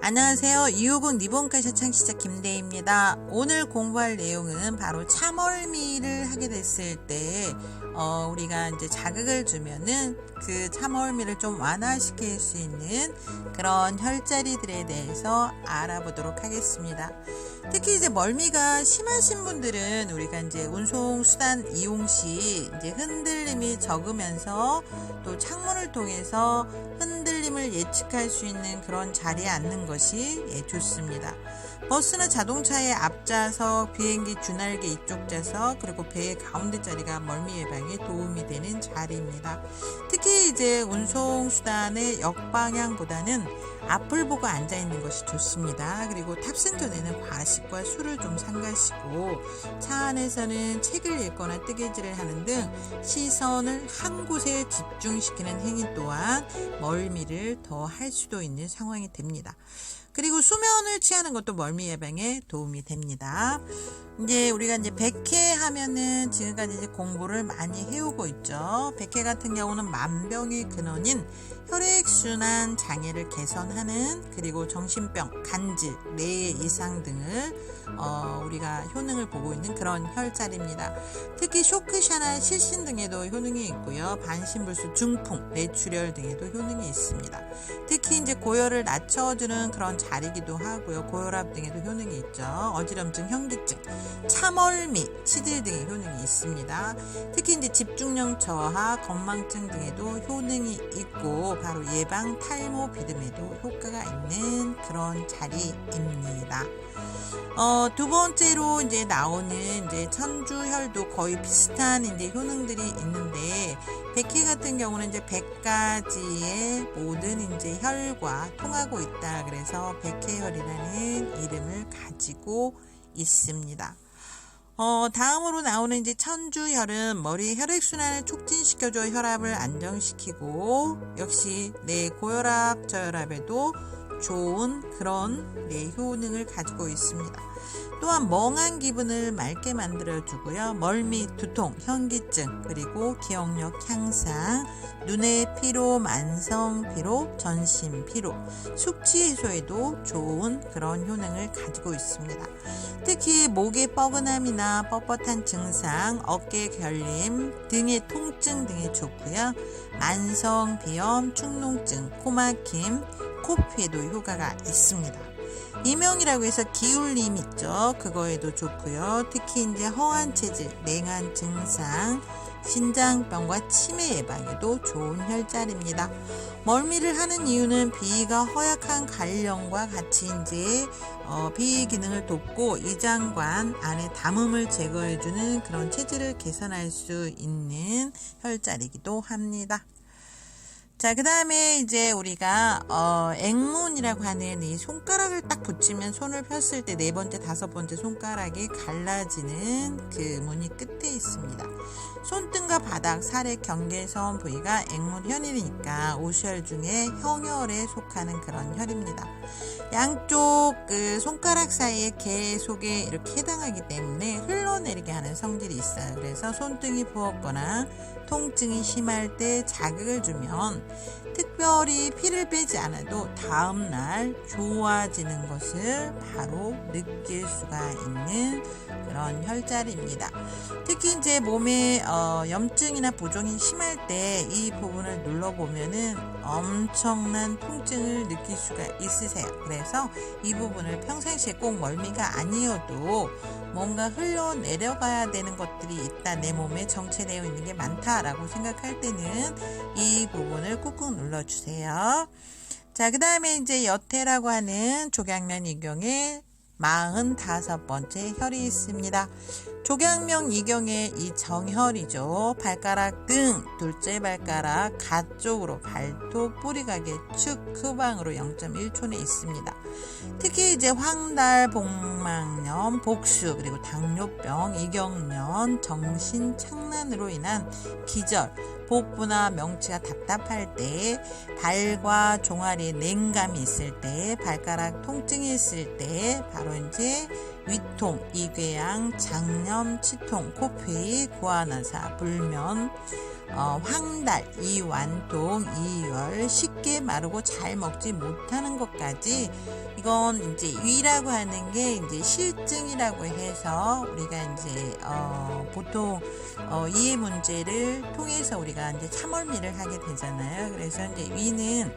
안녕하세요. 250 리본카샤 창시자 김대희입니다. 오늘 공부할 내용은 바로 참얼미를 하게 됐을 때, 어, 우리가 이제 자극을 주면은 그 참얼미를 좀 완화시킬 수 있는 그런 혈자리들에 대해서 알아보도록 하겠습니다. 특히 이제 멀미가 심하신 분들은 우리가 이제 운송 수단 이용 시 이제 흔들림이 적으면서 또 창문을 통해서 흔들 림을 예측할 수 있는 그런 자리에 앉는 것이 예, 좋습니다. 버스나 자동차의 앞좌석, 비행기 주날개 이쪽 좌석, 그리고 배의 가운데 자리가 멀미 예방에 도움이 되는 자리입니다. 특히 이제 운송수단의 역방향보다는 앞을 보고 앉아 있는 것이 좋습니다. 그리고 탑승 전에는 과식과 술을 좀 삼가시고 차 안에서는 책을 읽거나 뜨개질을 하는 등 시선을 한 곳에 집중시키는 행위 또한 멀미를 더 할 수도 있는 상황이 됩니다. 그리고 수면을 취하는 것도 멀미 예방에 도움이 됩니다. 이제 우리가 이제 백회 하면은 지금까지 이제 공부를 많이 해오고 있죠. 백회 같은 경우는 만병의 근원인 혈액순환 장애를 개선하는 그리고 정신병, 간질, 뇌의 이상 등을 어, 우리가 효능을 보고 있는 그런 혈자리입니다. 특히 쇼크샤나 실신 등에도 효능이 있고요. 반신불수, 중풍, 뇌출혈 등에도 효능이 있습니다. 특히 이제 고열을 낮춰주는 그런 자리기도 하고요. 고혈압 등에도 효능이 있죠. 어지럼증, 현기증, 참얼미, 치질 등의 효능이 있습니다. 특히 이제 집중력 저하, 건망증 등에도 효능이 있고 바로 예방 탈모 비듬에도 효과가 있는 그런 자리입니다. 어, 두 번째로 이제 나오는 이제 천주혈도 거의 비슷한 이제 효능들이 있는데 백희 같은 경우는 이제 100가지의 모든 이제 혈과 통하고 있다. 그래서 백회혈이라는 이름을 가지고 있습니다. 어, 다음으로 나오는 이제 천주혈은 머리 혈액순환을 촉진시켜줘 혈압을 안정시키고 역시 내 고혈압, 저혈압에도 좋은 그런 네, 효능을 가지고 있습니다. 또한 멍한 기분을 맑게 만들어주고요. 멀미, 두통, 현기증, 그리고 기억력 향상, 눈의 피로, 만성 피로, 전신 피로, 숙취 해소에도 좋은 그런 효능을 가지고 있습니다. 특히 목의 뻐근함이나 뻣뻣한 증상, 어깨 결림, 등의 통증 등에 좋고요. 만성 비염, 축농증, 코막힘, 코피에도 효과가 있습니다. 이명이라고 해서 기울림 있죠. 그거에도 좋고요. 특히 이제 허한 체질, 냉한 증상, 신장병과 치매 예방에도 좋은 혈자리입니다. 멀미를 하는 이유는 비위가 허약한 관령과 같이 이제 어, 비위 기능을 돕고 이장관 안에 담음을 제거해주는 그런 체질을 개선할 수 있는 혈자리이기도 합니다. 자, 그 다음에 이제 우리가, 어, 앵문이라고 하는 이 손가락을 딱 붙이면 손을 폈을 때 네 번째, 다섯 번째 손가락이 갈라지는 그 무늬 끝에 있습니다. 손등과 바닥, 살의 경계선 부위가 앵문혈이니까 오시혈 중에 형혈에 속하는 그런 혈입니다. 양쪽 그 손가락 사이에 개 속에 이렇게 해당하기 때문에 흘러내리게 하는 성질이 있어요. 그래서 손등이 부었거나 통증이 심할 때 자극을 주면 특별히 피를 빼지 않아도 다음날 좋아지는 것을 바로 느낄 수가 있는 그런 혈자리입니다. 특히 이제 몸에 어, 염증이나 부종이 심할 때 이 부분을 눌러보면은 엄청난 통증을 느낄 수가 있으세요. 그래서 이 부분을 평상시에 꼭 멀미가 아니어도 뭔가 흘러내려가야 되는 것들이 있다. 내 몸에 정체되어 있는 게 많다라고 생각할 때는 이 부분을 꾹꾹 눌러주세요. 자, 그 다음에 이제 여태라고 하는 조경련 이경에 45번째 혈이 있습니다. 조경명 이경의 이 정혈이죠. 발가락 등 둘째 발가락 가 쪽으로 발톱 뿌리각의 축 후방으로 0.1촌에 있습니다. 특히 이제 황달, 복막염, 복수 그리고 당뇨병, 이경련, 정신 착란으로 인한 기절, 복부나 명치가 답답할 때, 발과 종아리에 냉감이 있을 때, 발가락 통증이 있을 때, 바로 이제 위통, 이궤양, 장염, 치통, 코페이, 고아나사, 불면, 어, 황달, 이완통, 이열, 쉽게 마르고 잘 먹지 못하는 것까지 이건 이제 위라고 하는 게 이제 실증이라고 해서 우리가 이제 어, 보통 어, 이해 문제를 통해서 우리가 이제 참얼미를 하게 되잖아요. 그래서 이제 위는